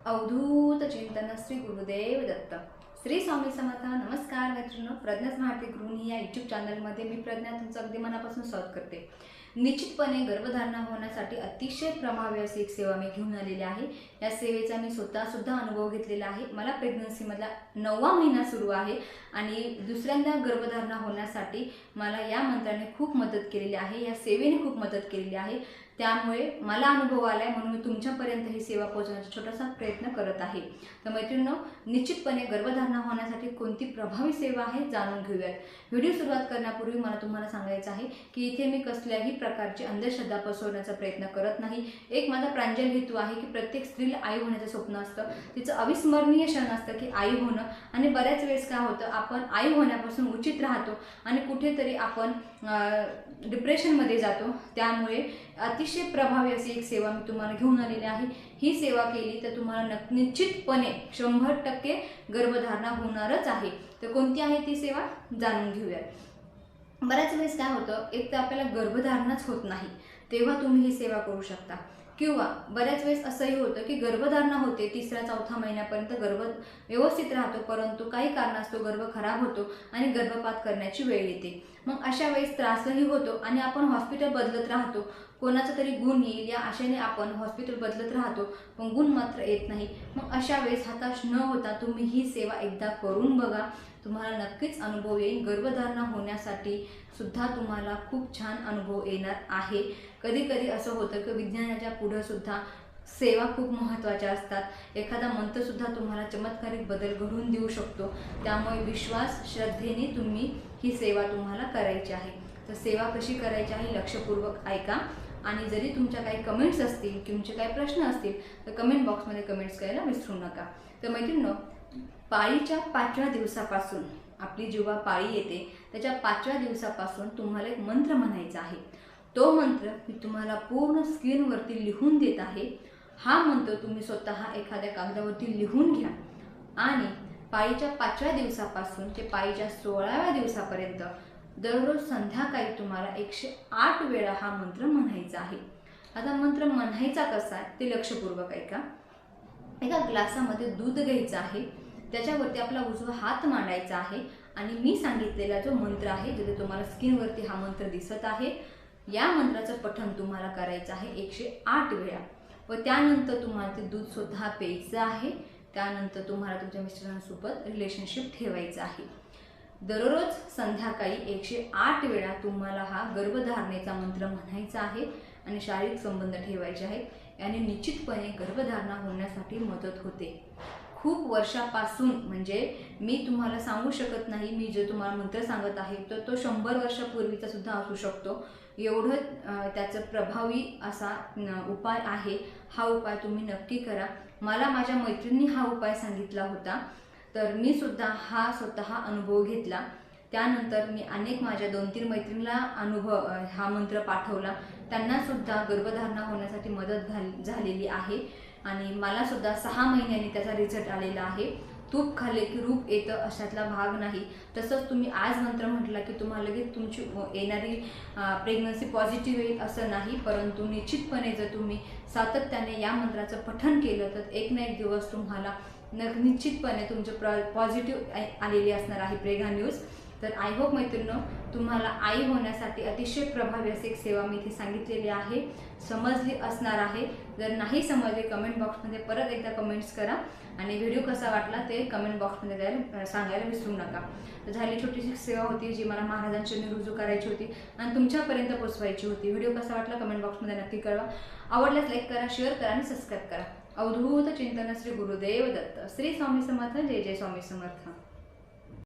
अवधूत चिंतन श्री गुरुदेव दत्त. श्री स्वामी समर्थ नमस्कार मैत्रिणी प्रज्ञा स्मार्टी गृहिणी या यूट्यूब चॅनलमध्ये मी प्रज्ञा तुमचं अगदी मनापासून स्वागत करते. निश्चितपणे गर्भधारणा होण्यासाठी अतिशय प्रभावी अशी एक सेवा मी घेऊन आलेली आहे. या सेवेचा मी स्वतः सुद्धा अनुभव घेतलेला आहे. मला प्रेग्नन्सीमधला नववा महिना सुरू आहे आणि दुसऱ्यांदा गर्भधारणा होण्यासाठी मला या मंत्राने खूप मदत केलेली आहे. या सेवेने खूप मदत केलेली आहे. त्यामुळे मला अनुभव आला आहे म्हणून मी तुमच्यापर्यंत ही सेवा पोहोचवण्याचा छोटासा प्रयत्न करत आहे. तर मैत्रिणींनो निश्चितपणे गर्भधारणा होण्यासाठी कोणती प्रभावी सेवा आहे जाणून घेऊयात. व्हिडिओ सुरुवात करण्यापूर्वी मला तुम्हाला सांगायचं आहे की इथे मी कसल्याही प्रकारची अंधश्रद्धा पसरवण्याचा प्रयत्न करत नाही. एक माझा प्रांजल हेतू आहे की प्रत्येक स्त्रीला आई होण्याचं स्वप्न असतं. तिचं अविस्मरणीय क्षण असतं की आई होणं. आणि बऱ्याच वेळेस काय होतं आपण आई होण्यापासून उचित राहतो आणि कुठेतरी आपण डिप्रेशनमध्ये जातो. त्यामुळे अतिशय प्रभावी अशी एक सेवा मी तुम्हाला घेऊन आलेली आहे. ही सेवा केली तर तुम्हाला न निश्चितपणे शंभर टक्के गर्भधारणा होणारच आहे. तर कोणती आहे ती सेवा? जाणून घेऊयात. बऱ्याच वेळेस काय होतं एक तर आपल्याला गर्भधारणाच होत नाही तेव्हा तुम्ही ही सेवा करू शकता. किंवा बऱ्याच वेळेस असंही होतं की गर्भधारणा होते तिसऱ्या चौथा महिन्यापर्यंत गर्भ व्यवस्थित राहतो परंतु काही कारणास्तव गर्भ खराब होतो आणि गर्भपात करण्याची वेळ येते. मग अशा वेळेस त्रासही होतो आणि आपण हॉस्पिटल बदलत राहतो. कोणाचा तरी गुण येईल या आशेने आपण हॉस्पिटल बदलत राहतो पण गुण मात्र येत नाही. मग अशा वेळेस हताश न होता तुम्ही ही सेवा एकदा करून बघा. तुम्हाला नक्कीच अनुभव येईल. गर्भधारणा होण्यासाठी सुद्धा तुम्हाला खूप छान अनुभव येणार आहे. कधी कधी असं होतं की विज्ञानाच्या पुढं सुद्धा सेवा खूप महत्त्वाच्या असतात. एखादा मंत्रसुद्धा तुम्हाला चमत्कारिक बदल घडवून देऊ शकतो. त्यामुळे विश्वास श्रद्धेने तुम्ही ही सेवा तुम्हाला करायची आहे. तर सेवा कशी करायची आहे लक्षपूर्वक ऐका. आणि जरी तुमच्या काही कमेंट्स असतील तुमचे काही प्रश्न असतील तर कमेंट बॉक्समध्ये कमेंट्स करायला विसरू नका. तर मैत्रिणी पाळीच्या पाचव्या दिवसापासून आपली जेव्हा पाळी येते त्याच्या पाचव्या दिवसापासून तुम्हाला एक मंत्र म्हणायचा आहे. तो मंत्र मी तुम्हाला पूर्ण स्क्रीनवरती लिहून देत आहे. हा मंत्र तुम्ही स्वतः एखाद्या कागदावरती लिहून घ्या. आणि पाळीच्या पाचव्या दिवसापासून ते पाळीच्या सोळाव्या दिवसापर्यंत दररोज संध्याकाळी तुम्हाला एकशे आठ वेळा हा मंत्र म्हणायचा आहे. आता मंत्र म्हणायचा कसा आहे ते लक्षपूर्वक ऐका. एका ग्लासामध्ये दूध घ्यायचं आहे. त्याच्यावरती आपला उजवा हात मांडायचा आहे. आणि मी सांगितलेला जो मंत्र आहे जिथे तुम्हाला स्किनवरती हा मंत्र दिसत आहे या मंत्राचं पठण तुम्हाला करायचं आहे एकशे आठ वेळा. व त्यानंतर तुम्हाला ते दूध स्वतः प्यायचं आहे. त्यानंतर तुम्हाला तुमच्या मिस्टरांसोबत रिलेशनशिप ठेवायचं आहे. दररोज संध्याकाळी एकशे आठ वेळा तुम्हाला हा गर्भधारणेचा मंत्र म्हणायचा आहे आणि शारीरिक संबंध ठेवायचे आहेत. याने निश्चितपणे गर्भधारणा होण्यासाठी मदत होते. खूप वर्षापासून म्हणजे मी तुम्हाला सांगू शकत नाही मी जे तुम्हाला मंत्र सांगत आहे तर तो शंभर वर्षापूर्वीचा सुद्धा असू शकतो. एवढं त्याचं प्रभावी असा उपाय आहे. हा उपाय तुम्ही नक्की करा. मला माझ्या मैत्रिणी हा उपाय सांगितला होता. तर मी सुद्धा हा स्वतः अनुभव घेतला. त्यानंतर मी अनेक माझ्या दोन तीन मैत्रिणीला अनुभव हा मंत्र पाठवला. त्यांनासुद्धा गर्भधारणा होण्यासाठी मदत झालेली आहे. आणि मला सुद्धा सहा महिन्यांनी त्याचा रिझल्ट आलेला आहे. तूप खाल्ले की रूप येतं अशातला भाग नाही. तसंच तुम्ही आज मंत्र म्हटला की तुम्हाला लगेच तुमची येणारी प्रेग्नन्सी पॉझिटिव्ह येईल असं नाही. परंतु निश्चितपणे जर तुम्ही सातत्याने या मंत्राचं पठण केलं तर एक ना एक दिवस तुम्हाला न निश्चितपणे तुमचं प्र पॉझिटिव्ह आलेली असणार आहे. प्रेगा न्यूज. तर आय होप मैत्रिणी तुम्हाला आई होण्यासाठी अतिशय प्रभावी असे एक सेवा मी इथे सांगितलेली आहे. समजली असणार आहे. जर नाही समजले कमेंट बॉक्समध्ये परत एकदा कमेंट्स करा. आणि व्हिडिओ कसा वाटला ते कमेंट बॉक्समध्ये द्यायला सांगायला विसरू नका. तर झाली छोटीशी सेवा होती जी मला महाराजांची रुजू करायची होती आणि तुमच्यापर्यंत पोचवायची होती. व्हिडिओ कसा वाटला कमेंट बॉक्समध्ये नक्की कळवा. आवडल्यास लाईक करा शेअर करा आणि सबस्क्राईब करा. अवधूत चिंतन श्री गुरुदेव दत्त. श्री स्वामी समर्थ जय जय स्वामी समर्थ.